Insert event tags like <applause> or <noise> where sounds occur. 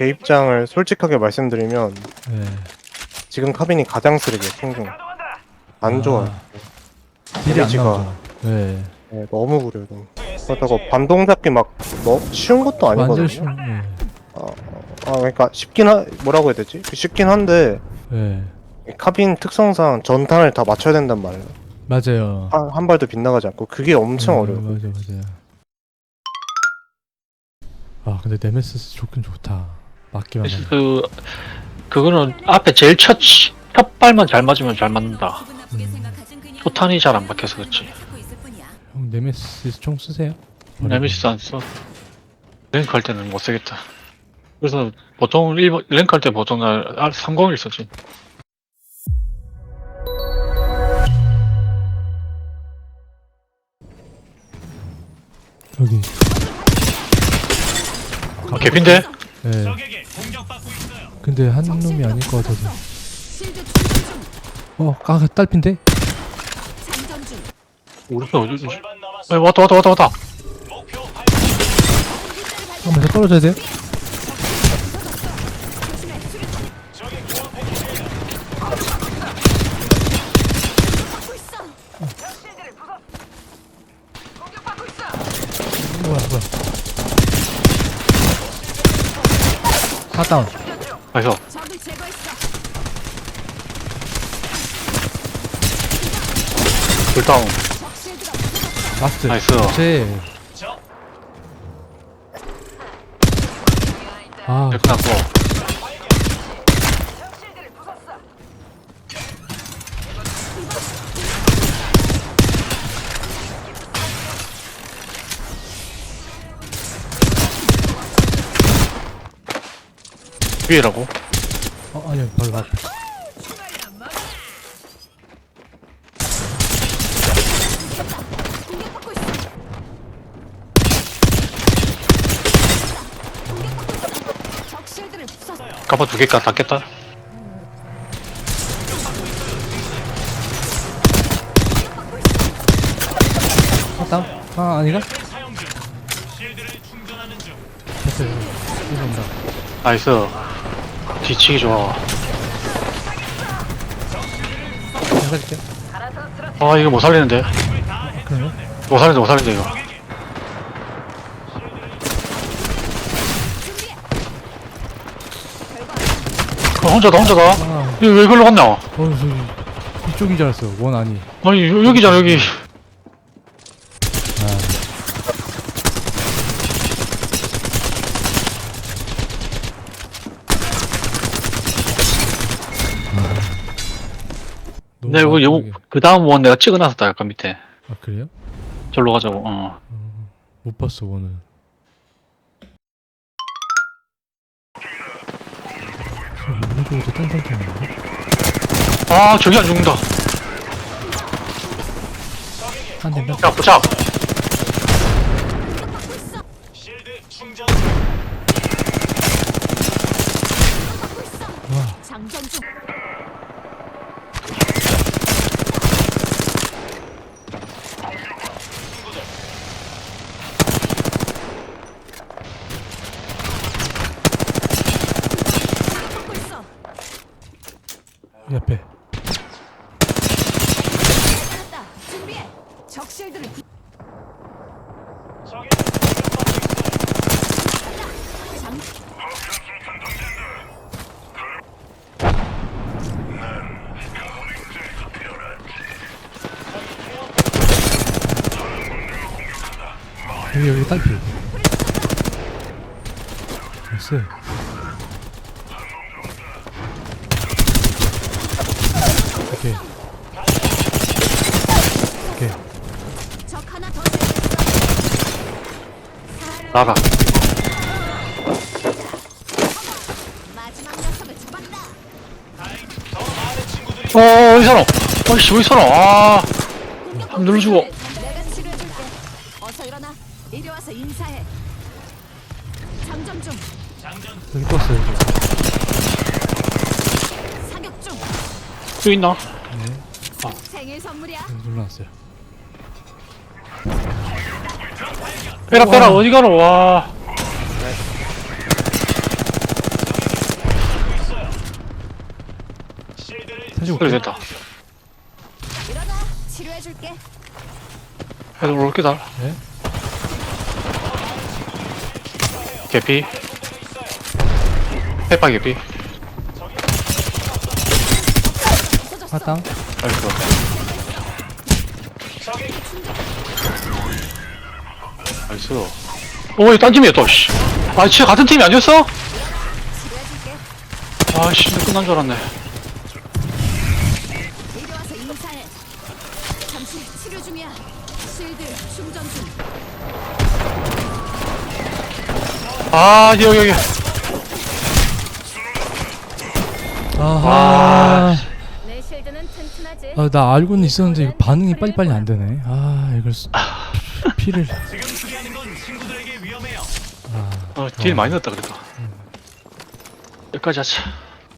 제 입장을 솔직하게 말씀드리면 네. 지금 카빈이 가장 쓰레기 총중 안 좋아 요. 딜이 안 데미지가- 나오잖아. 네. 네, 너무 구려요. 너무. 그렇다고 반동 잡기 막 너, 쉬운 것도 완전 아니거든요. 쉬운. 네. 아 그러니까 쉽긴 하 뭐라고 해야 되지? 쉽긴 한데 네. 카빈 특성상 전탄을 다 맞춰야 된단 말이에요. 맞아요. 한, 한 발도 빗나가지 않고 그게 엄청 음, 어려워요. 맞아 맞아요. 아 근데 네메시스 좋긴 좋다. 맞기만 하면. 그 그거는 앞에 제일 첫 첫 발만 잘 맞으면 잘 맞는다. 포탄이 잘 안 박혀서 그렇지. 형 네메시스 총 쓰세요? 네미시스 안 써. 랭크 할 때는 못 쓰겠다. 그래서 보통 1번 랭크 할 때 보통 날 301 쓰지. 여기. 아, 개핀데? 네. 근데 한 놈이 아닐 것 같아서. 어, 아, 딸핀데? 우리 편 어디? 에 왔다 왔다 왔다 왔다. 잠깐만, 저 떨어져야 돼요? 뭐야, 뭐야. 아, 다운. 제거했어. 불다운. 적실들아 라스트. 나이스. 그렇지. 아, 랭크 났고. 위에라고? 어, 아니요, 바로 부숴. 가봐 두 개까 닫겠다. 아, 다운. 아, 아니가? 이거 온다. 나이스. 뒤치기 좋아. 내가 줄게. 아 이거 못 살리는데. 그러면? 못 살린다 못 살린다 이거. 어, 혼자다 혼자다. 아, 이거 왜 글로 갔냐? 어. 이쪽인 줄 알았어. 원 아니. 아니 여- 여기잖아 여기. 내가 이거 그 다음 원 내가 찍어놨었다 약간 밑에. 아 그래요? 절로 가자고. 어. 어, 못 봤어 딴딴 탔는데? 아 저기 안 죽는다. 한대 몇? 야 보자. 와, 장전 중. 공격받고 있어. 옆에. 여기 딸피. 나이스. 오케이. 오케이. 나가. 녀석을 잡았다. 어 어디 살아? 어이씨 어디 살아? 아 공격받고 눌러주고. 있어. 내가 치료해줄게. 어서 일어나. 이리 와서 인사해. 장전 중. 여기 떴어 여기. 여기 있나? 생일 선물이야. 네, 놀라왔어요. 빼라 빼라 어디 가노 와 그래 됐다 일어나 치료해줄게. 계속 올게 다 네. 개피 페파 개피 화땅. 아이고. 나이스. 오, 이딴 팀이야 또. 씨. 아, 진짜 같은 팀이 아니었어? 아, 씨, 끝난 줄 알았네. 이리 와서 인사해. 잠시 치료 중이야. 실드 충전 중. 아, 여기, 여기. 아하. 튼튼하지. 아, 나 알고는 있었는데 이거 반응이 빨리빨리 안 되네. 아, 이걸 쓰- 피를. <laughs> 어, 딜 많이 넣었다, 그래도. 여기까지 하자.